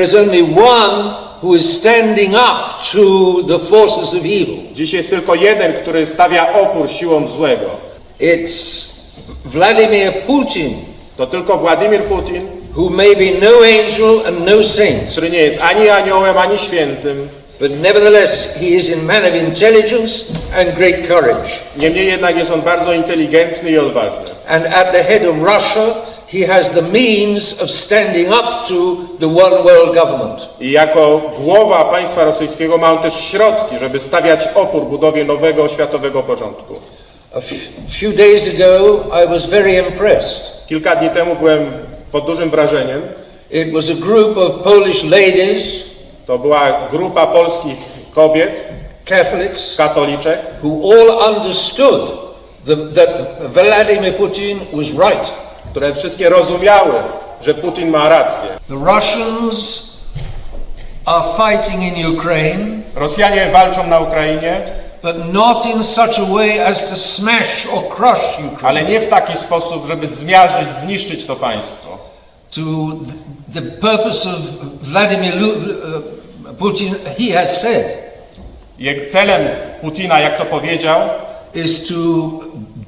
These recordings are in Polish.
There is only one who is standing up to the forces of evil. Dziś jest tylko jeden, który stawia opór siłom złego. It's Vladimir Putin, To tylko Władimir Putin, who may be no angel and no saint, który nie jest ani aniołem, ani świętym. but nevertheless he is a man of intelligence and great courage. Niemniej jednak jest on bardzo inteligentny i odważny. And at the head of Russia, he has the means of standing up to the one world government. I jako głowa państwa rosyjskiego ma on też środki, żeby stawiać opór budowie nowego światowego porządku. A few days ago, I was very impressed. Kilka dni temu byłem pod dużym wrażeniem. It was a group of Polish ladies, To była grupa polskich kobiet, Catholics, katoliczek, who all understood that Vladimir Putin was right. Które wszystkie rozumiały, że Putin ma rację. The Russians are fighting in Ukraine, Rosjanie walczą na Ukrainie, but not in such a way as to smash or crush Ukraine. ale nie w taki sposób, żeby zmiażdżyć, zniszczyć to państwo. To th- the purpose of Vladimir Lu- uh, Putin, he has said, Jego celem Putina, jak to powiedział, is to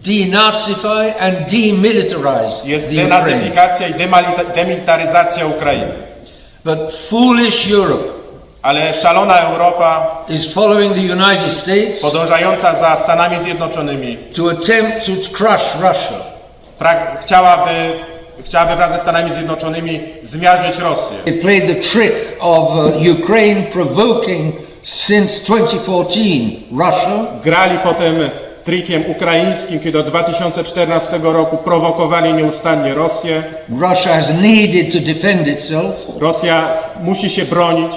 denazify and demilitarize jest the Ukraine. denazyfikacja i demalita- demilitaryzacja Ukrainy. But foolish Europe Ale szalona Europa, is following the United States podążająca za Stanami Zjednoczonymi, to attempt to crush Russia. chciałaby, chciałaby wraz ze Stanami Zjednoczonymi zmiażdżyć Rosję. They played the trick of uh, Ukraine provoking since 2014 Russia Grali potem trikiem ukraińskim, kiedy od 2014 roku prowokowali nieustannie Rosję. Russia has needed to defend itself. Rosja musi się bronić.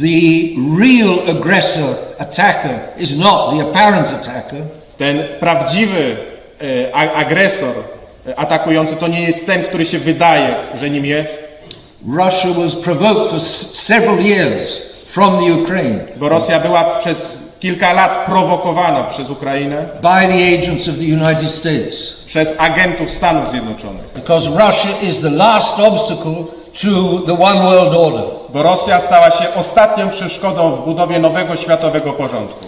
The real aggressor, attacker, is not the apparent attacker. Ten prawdziwy e, agresor e, atakujący to nie jest ten, który się wydaje, że nim jest, Russia was provoked for several years from the Ukraine bo Rosja była przez kilka lat prowokowana przez Ukrainę, by the agents of the United States przez agentów Stanów Zjednoczonych. because Russia is the last obstacle to the one world order. Bo Rosja stała się ostatnią przeszkodą w budowie nowego światowego porządku.